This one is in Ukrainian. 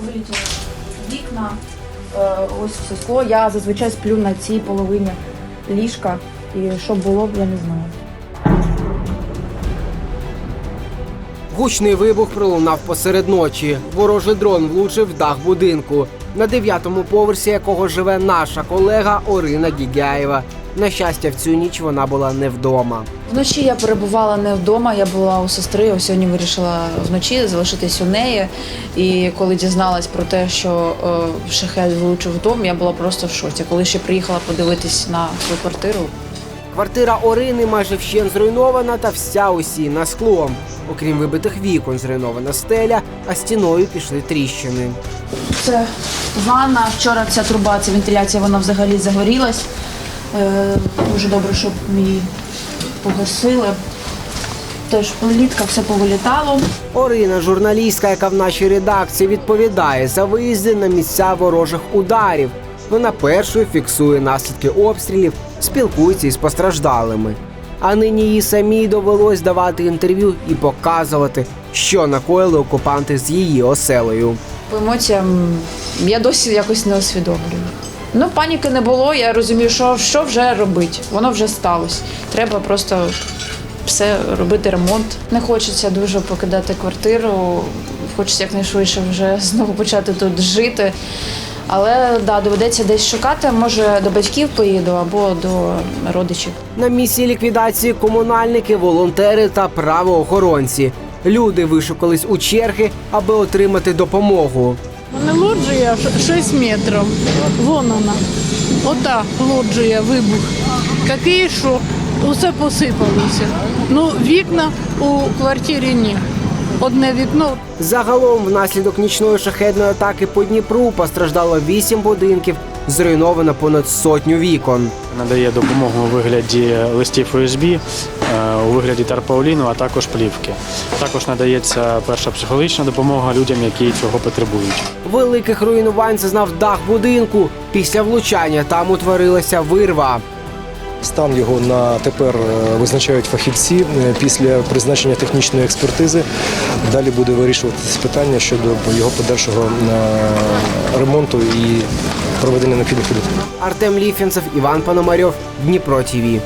вилетіли вікна, е, ось все скло. Я зазвичай сплю на цій половині ліжка. І що було б, я не знаю. Гучний вибух пролунав посеред ночі. Ворожий дрон влучив в дах будинку, на дев'ятому поверсі якого живе наша колега Орина Гігяєва. На щастя, в цю ніч вона була не вдома. Вночі я перебувала не вдома, я була у сестри. Ось сьогодні вирішила вночі залишитись у неї. І коли дізналась про те, що е, шахет влучив в дом, я була просто в шоці. Коли ще приїхала подивитись на свою квартиру, Квартира Орини майже вщен зруйнована та вся усіяна склом. Окрім вибитих вікон, зруйнована стеля, а стіною пішли тріщини. Це ванна. Вчора ця труба, ця вентиляція, вона взагалі загорілась. Е, дуже добре, щоб її погасили. Теж плітка, все повилітало. Орина, журналістка, яка в нашій редакції відповідає за виїзди на місця ворожих ударів. Вона першою фіксує наслідки обстрілів, спілкується із постраждалими. А нині їй самій довелось давати інтерв'ю і показувати, що накоїли окупанти з її оселею. По емоціям я досі якось не усвідомлюю. Ну, паніки не було, я розумію, що, що вже робити. Воно вже сталося. Треба просто все робити ремонт. Не хочеться дуже покидати квартиру. Хочеться якнайшвидше вже знову почати тут жити. Але да, доведеться десь шукати. Може, до батьків поїду або до родичів. На місці ліквідації комунальники, волонтери та правоохоронці. Люди вишукались у черги, аби отримати допомогу. Мене лоджія 6 метрів. Вон вона. Ота лоджія, вибух. Такий, що усе посипалося. Ну, вікна у квартирі ні. Одне вікно Загалом, внаслідок нічної шахедної атаки по Дніпру постраждало вісім будинків, зруйновано понад сотню вікон. Надає допомогу у вигляді листів USB, е, у вигляді тарпауліну, а також плівки. Також надається перша психологічна допомога людям, які цього потребують. Великих руйнувань зазнав дах будинку. Після влучання там утворилася вирва. Стан його на тепер е, визначають фахівці Е, після призначення технічної експертизи. Далі буде вирішуватися питання щодо його подальшого е, ремонту і проведення необхідних робіт. Артем Ліфінцев, Іван Пономарьов, Дніпро ТІВІ.